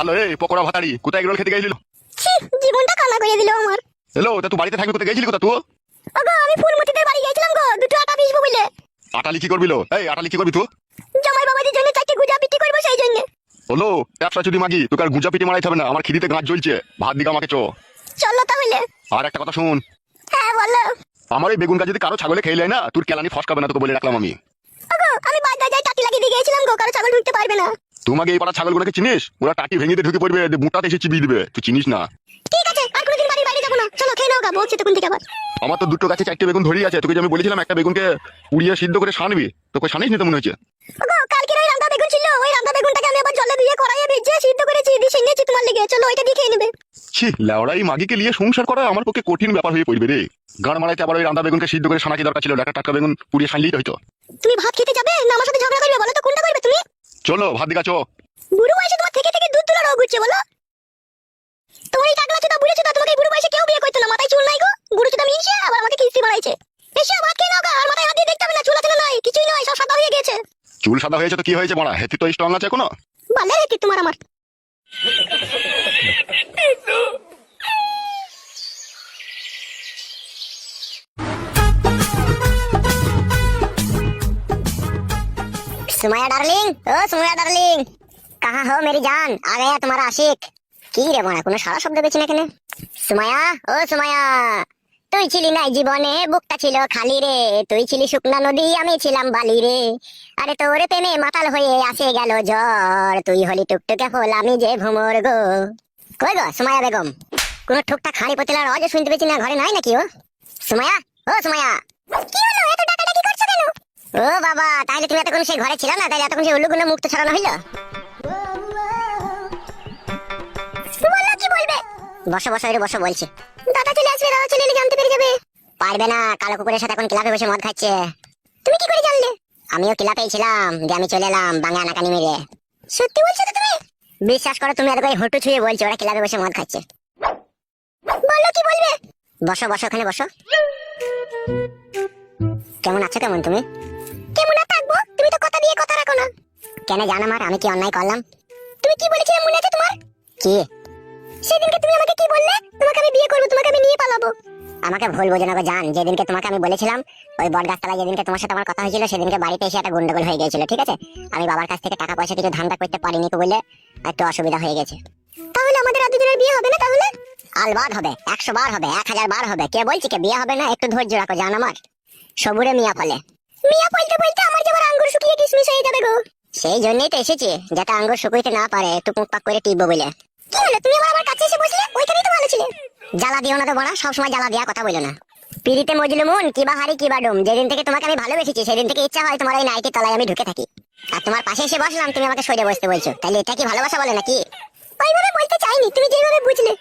Hello এই পকোড়া ভাতাড়ি কোথায় egg roll খেতে গেছিল? জীবনটা কানা করে দিল আমার। হ্যালো তা তুই বাড়িতে থাকবি কোথায়? গেছিলি কোথা তুই? ওগো আমি ফুলমতিদের বাড়ি গেছিলাম গো দুটো আটা ভিজবো বলে আটালি কি করবি লো? এই আটালি কি করবি তুই? জামাই বাবাজির জন্য চারটে গুজা পিটি করব সেই জন্য। হলো ব্যবসা যদি মাগি তোকে আর গুজা পিটি মারাইতে হবে না আমার খিদিতে গাছ জ্বলছে ভাত দিকে আমাকে চো। চলো তাহলে। আর একটা কথা শুন। হ্যাঁ বলো। আমার এই বেগুন গাছ যদি কারও ছাগলে খেয়ে নেয় না তোর কেলানি ফসকাবে না তোকে বলে রাখলাম আমি। ওগো আমি বাজার যাই টাটি লাগিয়ে দিয়ে গেছিলাম গো কারও ছাগল ঢুকতে পারবে না। তোমাকে এই পাড়া ছাগলগুলোকে চিনিস? ওরা টাটি ভেঙে দিয়ে ঢুকে পড়বে বুটাতে এসে চিবিয়ে দিবে। তুই চিনিস না? ঠিক আছে আর কোনোদিন বাড়ির বাইরে যাব না। চলো খেয়ে নাও গা বলছি তখন থেকে আবার। আমার তো দুটো গাছে চারটে বেগুন ধরেই আছে। তোকে যে আমি বলেছিলাম একটা বেগুনকে পুড়িয়ে সিদ্ধ করে সানবি। তোকে সানিস নিতে মনে হচ্ছে? ওগো কালকে ওই রান্না বেগুন ছিল। ওই রান্না বেগুনটাকে আমি আবার জলে দিয়ে কড়াইয়ে ভেজে সিদ্ধ করেছি দিয়ে সেনেছি তোমার লেগে। চলো ওইটা দিয়ে খেয়ে নেবে। ছি লেওড়াই মাগিকে নিয়ে সংসার করা আমার পক্ষে কঠিন ব্যাপার হয়ে পড়বে রে। গান মারাইতে আবার ওই রান্না বেগুনকে সিদ্ধ করে সানাকি দরকার ছিল। একটা টাটকা বেগুন পুড়িয়ে সানলেই তো হইতো তুমি ভাত খেতে যাবে? না আমার সাথে ঝগড়া করবে? বলো তো কোনটা করবে তুমি? চলো ভাত দিকা চো বুড়ো বয়সে তোমার থেকে থেকে দুধ তোলা রোগ হচ্ছে বলো। তোমার এই টাকলা চোদা বুড়ো চোদা তোমাকে বুড়ো বয়সে কেউ বিয়ে করতো না মাথায় চুল নাই গো। বুড়ো চোদা মিনছে আবার আমাকে কিস্তি মারাইছে এসে ভাত খেয়ে নাও গা, আর মাথায় হাত দিয়ে দেখতে হবে না চুল আছে না নাই কিছুই নয় সব সাদা হয়ে গেছে চুল সাদা হয়েছে তো কি হয়েছে মারা হেতি তো স্ট্রং আছে এখনও? ভালো রেখে তোমার আমার। সুমায়া ডার্লিং, ও সুমায়া ডার্লিং। কাহা হো মেরি জান, আ গয়া তোমার আশিক। কি রে মারা কোনো সারা শব্দ পেয়েছি না কেন? সুমায়া ও সুমায়া তুই ছিলি নাই জীবনে, বুকটা ছিল খালি রে। তুই ছিলি শুকনা নদী, আমি ছিলাম বালি রে। আরে তোরে প্রেমে মাতাল হয়ে আসে গেল জ্বর। তুই হলি টুকটুকে হল আমি যে ভ্রমর গো। কই গো সুমায়া বেগম? কোন ঠুকটা খাড়ি পতিলার অজ শুনতে পেয়েছি না, ঘরে নাই নাকি ও? সুমায়া ও সুমায়া ও বাবা তাহলে তুমি এতক্ষণ সেই ঘরে ছিল না? তাহলে এতক্ষণ সেই উল্লুগুলো মুক্ত ছড়ানো হইল? বলল বসো বসো এর বসো, বলছি। দাদা চলে আসবে, দাদা চলে এলে জানতে পেরে যাবে। পারবে না, কালো কুকুরের সাথে এখন ক্লাবে বসে মদ খাচ্ছে। তুমি কি করে জানলে? আমিও ক্লাবেই ছিলাম যে আমি চলে এলাম, বাংলা নাকানি মেরে। সত্যি বলছো তো তুমি? বিশ্বাস করো, তুমি এত করে হটু ছুঁয়ে বলছো, ওরা ক্লাবে বসে মদ খাচ্ছে। বলো কি বলবে? বসো বসো, ওখানে বসো। কেমন আছো, কেমন তুমি? কেন জানো আমার আমি কি অন্যায় করলাম? তুমি কি বলেছিলে মনে আছে তোমার? কি? সেদিনকে তুমি আমাকে কি বললে? তোমাকে আমি বিয়ে করব, তোমাকে আমি নিয়ে পালাবো। আমাকে ভুল বোঝো না জান। যেদিনকে তোমাকে আমি বলেছিলাম, ওই বট গাছতলায় যেদিনকে তোমার সাথে আমার কথা হয়েছিল, সেদিনকে বাড়িতে এসে একটা গন্ডগোল হয়ে গেছিল ঠিক আছে? আমি বাবার কাছ থেকে টাকা পয়সা কিছু ধান্দা করতে পারিনি বলে একটু অসুবিধা হয়ে গেছে। তাহলে আমাদের আর দুজনের বিয়ে হবে না তাহলে? আলবাদ হবে, একশো বার হবে, এক হাজার বার হবে। কে বলছি কে বিয়ে হবে না? একটু ধৈর্য রাখো জান আমার। সবুরে মিয়া ফলে। মিয়া বলতে বলতে আমার যেবার আঙ্গুর শুকিয়ে কিসমিস হয়ে যাবে গো। সেই জন্যই তো এসেছি, যাতে আঙ্গুর শুকুইতে না পারে একটু পুক করে টিপবো বলে। কি হলো, তুমি আবার আমার কাছে এসে বসলে? ওইখানেই তো ভালো ছিলে। জ্বালা দিও না তো বড়া, সবসময় জ্বালা দেওয়া কথা বলো না। পিড়িতে মজলু মন কিবা হারি কিবা ডুম। যেদিন থেকে তোমাকে আমি ভালোবেসেছি, সেদিন থেকে ইচ্ছা হয় তোমার ওই নাইটের তলায় আমি ঢুকে থাকি। আর তোমার পাশে এসে বসলাম, তুমি আমাকে সরে বসতে বলছো। তাহলে এটা কি ভালোবাসা বলে নাকি? ওইভাবে বলতে চাইনি, তুমি যেভাবে বুঝলে।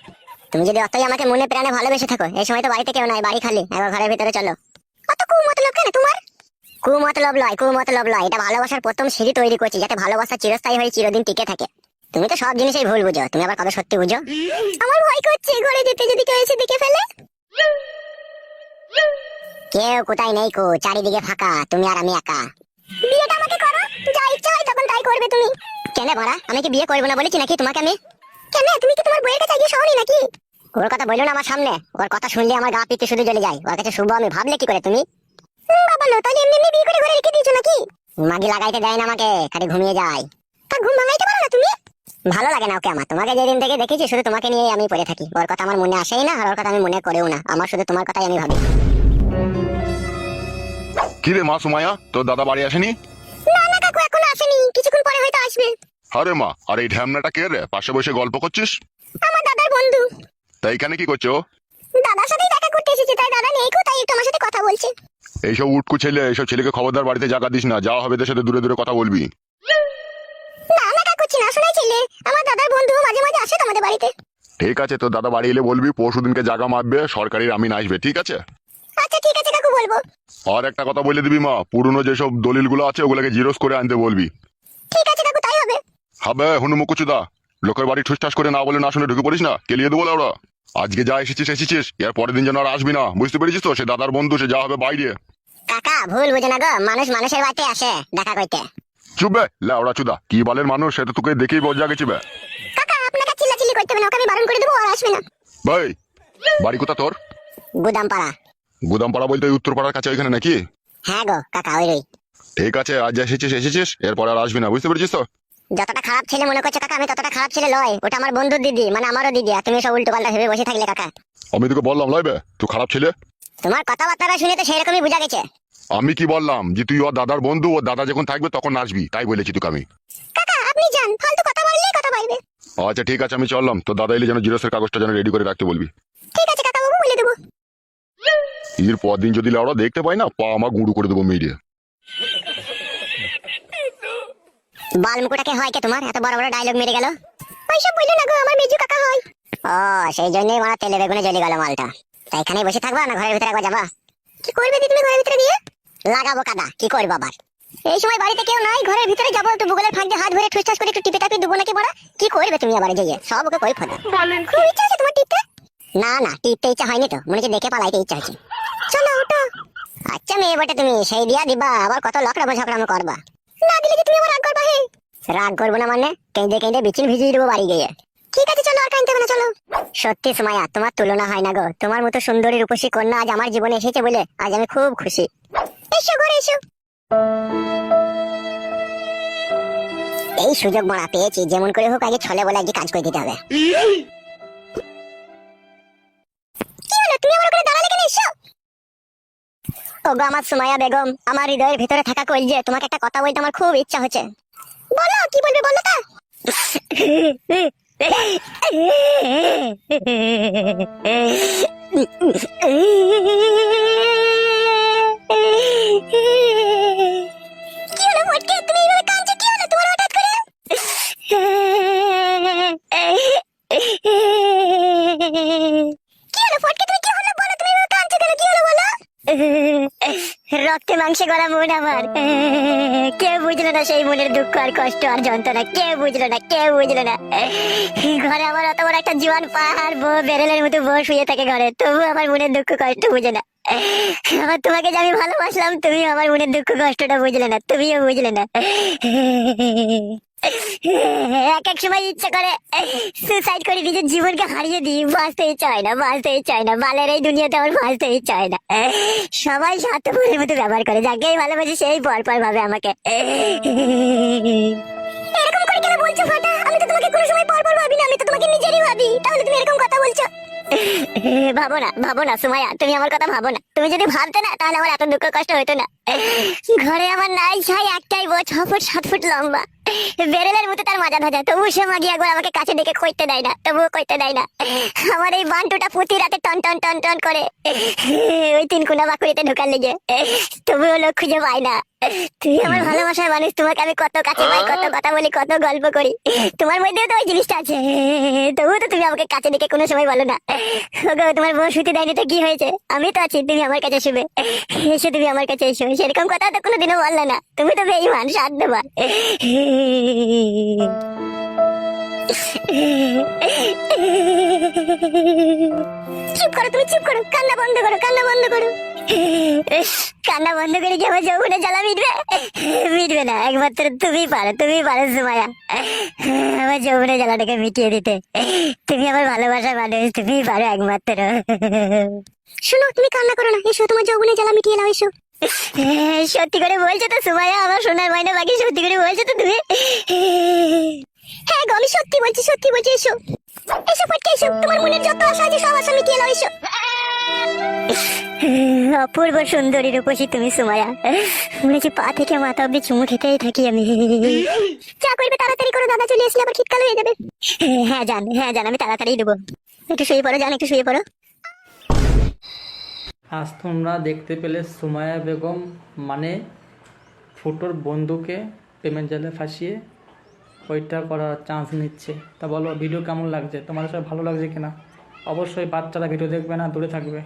তুমি যদি অতই আমাকে মনে প্রাণে ভালোবেসে থাকো এই সময় তো বাড়িতে কেউ নাই, বাড়ি খালি, একবার ঘরের ভিতরে চলো। অত কু মতলব কেন তোমার? কু মতলব লয় কু মতলব লয় এটা ভালোবাসার প্রথম সিঁড়ি তৈরি করছি, যাতে ভালোবাসা চিরস্থায়ী হয়ে চিরদিন টিকে থাকে। তুমি তো সব জিনিসই ভুল বুঝো, তুমি আবার কত সত্যি বুঝো? আমার ভয় করছে ঘরে যেতে, যদি কেউ এসে দেখে ফেলে। কেউ কোথায় নেই কো, চারিদিকে ফাঁকা, তুমি আর আমি একা। বিয়েটা আমাকে করো, যা ইচ্ছা হয় তখন তাই করবে তুমি। কেন বড়া, আমি কি বিয়ে করব না বলেছি নাকি তোমাকে আমি? কেন, তুমি কি তোমার বইয়ের কাছে গিয়ে শহরে নাকি? ওর কথা বলল না আমার সামনে, ওর কথা শুনলে আমার গা পিতে শুধু জ্বলে যায়। ওর কাছে শুভ আমি, ভাবলে কি করে তুমি? বাবা লো তাহলে এমনি এমনি বিয়ে করে ঘরে রেখে দিয়েছ নাকি মাগি লাগাইতে দেয় না আমাকে খালি ঘুমিয়ে যায়। তা ঘুম ভাঙাইতে পারো না তুমি? ভালো লাগে না ওকে আমার। তোমাকে যেদিন থেকে দেখেছি শুধু তোমাকে নিয়ে আমি পড়ে থাকি। ওর কথা আমার মনে আসেই না আর ওর কথা আমি মনে করেও না। আমার শুধু তোমার কথাই আমি ভাবি। কি রে মা সুমায়া তোর দাদা বাড়ি আসেনি? না না কাকু এখন আসেনি। কিছুক্ষণ পরে হয়তো আসবে। আরে মা আর এই ঢ্যামনাটা কে রে? পাশে বসে গল্প করছিস? আমার দাদার বন্ধু। তা এখানে কি করছ দাদার সাথেই দেখা করতে এসেছে তাই দাদা নেই কো তাই তোমার সাথে কথা বলছে। এইসব উটকু ছেলে এইসব ছেলেকে খবরদার বাড়িতে জায়গা দিস না। যা হবে এদের সাথে দূরে দূরে কথা বলবি। না না কাকু চিনা শোনাই ছেলে। আমার দাদার বন্ধু মাঝে মাঝে আসে তোমাদের বাড়িতে। ঠিক আছে তোর দাদা বাড়ি এলে বলবি পরশু দিনকে জায়গা মাপবে সরকারি আমিন আসবে ঠিক আছে? আচ্ছা ঠিক আছে কাকু বলব। আর একটা কথা বলে দিবি মা পুরনো যেসব দলিলগুলো আছে ওগুলোকে জিরোস করে আনতে বলবি। ঠিক আছে কাকু তাই হবে। হবে হনুমুকুচুদা লোকের বাড়ি ঠুসঠাস করে না বলে না শুনে ঢুকে পড়িস না কেলিয়ে দেবো ওরা আজকে যা এসেছিস এসেছিস এর পরের দিন যেন আর আসবি না। বুঝতে পেরেছিস তো সে দাদার বন্ধু সে যা হবে বাইরে। কাকা ভুল বুঝে না গো। মানুষ মানুষের বাড়িতে আসে দেখা করতে চুপবে লেওড়া চুদা কি বলেন মানুষ সেটা তোকে দেখেই বোঝা গেছে বে। কাকা আপনি করতে হবে না ওকে আমি বারণ করে দেবো আর আসবে না। ভাই বাড়ি কোথা তোর? গুদাম পাড়া গুদামপাড়া বলতে উত্তরপাড়ার কাছে ওইখানে নাকি? হ্যাঁ গো কাকা ওই রই। ঠিক আছে আজ এসেছিস এসেছিস এরপর আর আসবি না বুঝতে পেরেছিস তো? যতটা খারাপ ছেলে মনে করছ কাকা আমি ততটা খারাপ ছেলে লয় ওটা আমার বন্ধুর দিদি মানে আমারও দিদি আর তুমি সব উল্টো পাল্টা ভেবে বসে থাকলে কাকা। আমি তোকে বললাম লয়বে তুই খারাপ ছেলে? তোমার কথাবার্তা শুনে তো সেরকমই বোঝা গেছে। আমি কি বললাম যে তুই ওর দাদার বন্ধু ওর দাদা যখন থাকবে তখন আসবি তাই বলেছি তোকে আমি। কাকা আপনি যান ফালতু কথা বললেই কথা বলবে। আচ্ছা ঠিক আছে আমি চললাম। তো দাদা এলে যেন জিরোসের কাগজটা যেন রেডি করে রাখতে বলবি। ঠিক আছে কাকা বাবু বলে দেবো। এর পর দিন যদি লাউড়া দেখতে পাই না পা আমার গুঁড়ো করে দেবো মেয়ে বালমুকুটাকে হয় কে তোমার? এত বড় বড় ডায়লগ মেরে গেল। ওইসব বলল না গো আমার মেজু কাকা হয়। ও সেই জন্যই মারা তেলে বেগুনে জ্বলে গেল মালটা। তাই এখানেই বসে থাকবা না ঘরের ভিতরে একবার যাবা? কি করবে তুমি ঘরের ভিতরে গিয়ে? লাগাবো কাদা কি করব আবার? এই সময় বাড়িতে কেউ নাই ঘরের ভিতরে যাব একটু বুগলের ফাঁক দিয়ে হাত ধরে ঠুসঠাস করে একটু টিপে টাপি দেবো নাকি বড়া? কি করবে তুমি আবার যাইয়ে সব ওকে কই ফোন খুব ইচ্ছা আছে তোমার টিপতে? না না টিপতে ইচ্ছা হয়নি তো মনে হচ্ছে দেখে পালাইতে ইচ্ছা হচ্ছে। চলো আচ্ছা মেয়ে বটে তুমি সেই দিয়া দিবা আবার কত করবা। না দিলে কি তুমি আবার রাগ করবা হে। রাগ করব না মানে কেঁদে কেঁদে বিচিন ভিজিয়ে দেবো বাড়ি গিয়ে। ঠিক আছে চলো আর কাঁদতে না চলো। সত্যি সুমাইয়া তোমার তুলনা হয় না গো। তোমার মতো সুন্দরী রূপসী কন্যা আজ আমার জীবনে এসেছে বলে আজ আমি খুব খুশি। এসো ঘরে এই সুযোগ মারা পেয়েছি, যেমন করে হোক আগে ছলে বলে আগে কাজ করে দিতে হবে। ওগো আমার সুমাইয়া বেগম, আমার হৃদয়ের ভিতরে থাকা কইল যে, তোমাকে একটা কথা বলতে আমার খুব ইচ্ছা হচ্ছে। বলো, কি বলবে বলো তা? কি কি করে? কি কি কি রক্তে মাংসে গড়া মন আমার। কেউ বুঝলো না সেই মনের দুঃখ আর কষ্ট আর যন্ত্রণা। কে বুঝলো না কে বুঝলো না। ঘরে আমার অত বড় একটা জীবন পাহাড়, বউ, বেরেলের মতো বউ শুয়ে থাকে ঘরে। তবু আমার মনের দুঃখ, কষ্ট বুঝে না। আমার তোমাকে আমি ভালোবাসলাম তুমি আমার মনের দুঃখ কষ্টটা বুঝলে না, তুমিও বুঝলে না। এক এক সময় ইচ্ছা করে সুসাইড করে নিজের জীবনকে হারিয়ে দিই বাঁচতে ইচ্ছা হয় না বাঁচতে ইচ্ছা হয় না, বালের এই দুনিয়াতে আমার বাঁচতে ইচ্ছা হয় না। সবাই স্বার্থপরের মতো ব্যবহার করে, যাকেই ভালোবাসি সেই পর পর ভাবে আমাকে। এরকম করে কেন বলছো ফাটা? আমি তো তোমাকে কোনো সময় পর পর ভাবি না, আমি তো তোমাকে নিজেরই ভাবি। তাহলে তুমি এরকম কথা বলছো? ভাবো না ভাবো না সুমাইয়া, তুমি আমার কথা ভাবো না তুমি যদি ভাবতে না, তাহলে আমার এত দুঃখ কষ্ট হতো না। ঘরে আমার নাই ছাই একটাই বউ, ছ ফুট, সাত ফুট লম্বা। বেরেলের মতো তার মাজা ধাজা তবু সে মাগি একবার আমাকে কাছে ডেকে কইতে দেয় না, তবুও কইতে দেয় না। আমার এই বান্টুটা প্রতি রাতে টন টন টন টন করে। ওই তিন কুনা বাকুড়িতে ঢোকার লেগে। তবুও লোক খুঁজে পাই না। তুই আমার ভালোবাসার মানুষ, তোমাকে আমি কত কাছে পাই, কত কথা বলি, কত গল্প করি। তোমার মধ্যেও তো ওই জিনিসটা আছে। তবুও তো তুমি আমাকে কাছে ডেকে কোনো সময় বলো না। ওগো, তোমার বউ শুতে দেয়নি তো কি হয়েছে? আমি তো আছি, তুমি আমার কাছে শুবে। এসে তুমি আমার কাছে এসো। সেরকম কথা তো কোনোদিনও বললে না। তুমি তো বেইমান সাথ দেবা চুপ করো, তুমি চুপ করো। কান্না বন্ধ করো, কান্না বন্ধ করো। কান্না বন্ধ করে কি আমার যৌবনে জ্বালা মিটবে? মিটবে না, একমাত্র তুমি পারো তুমি পারো সুমায়া আমার যৌবনে জ্বালাটাকে মিটিয়ে দিতে। তুমি আমার ভালোবাসা মানুষ, তুমি পারো একমাত্র। শোনো, তুমি কান্না করো না, এসো, তোমার যৌবনে জ্বালা মিটিয়ে নাও, এসো। সত্যি করে বলছো তো সুমায়া আমার সোনার মাইনা বাকি, সত্যি করে বলছো তো তুমি? হ্যাঁ গো, আমি সত্যি বলছি সত্যি বলছি, এসো। এসো ফটকে এসো। তোমার মনের যত আশা আছে, সব আশা মিটিয়ে নাও, এসো। অপূর্ব সুন্দরী রূপসী তুমি সুমায়া মনে হচ্ছে পা থেকে মাথা অব্দি চুমু খেতেই থাকি আমি। যা করবে, তাড়াতাড়ি করো, দাদা চলে আসলে আবার শীতকাল হয়ে যাবে। হ্যাঁ জান হ্যাঁ জান আমি তাড়াতাড়ি দেবো। একটু শুয়ে পড়ো জান একটু শুয়ে পড়ো। আজ তোমরা দেখতে পেলে সুমায়া বেগম মানে ফুটোর বন্ধুকে পেমেন্ট জালে ফাঁসিয়ে ওইটা করার চান্স নিচ্ছে। তা বলো ভিডিও কেমন লাগছে? তোমাদের সব ভালো লাগছে কিনা? অবশ্যই বাচ্চারা ভিডিও দেখবে না, দূরে থাকবে।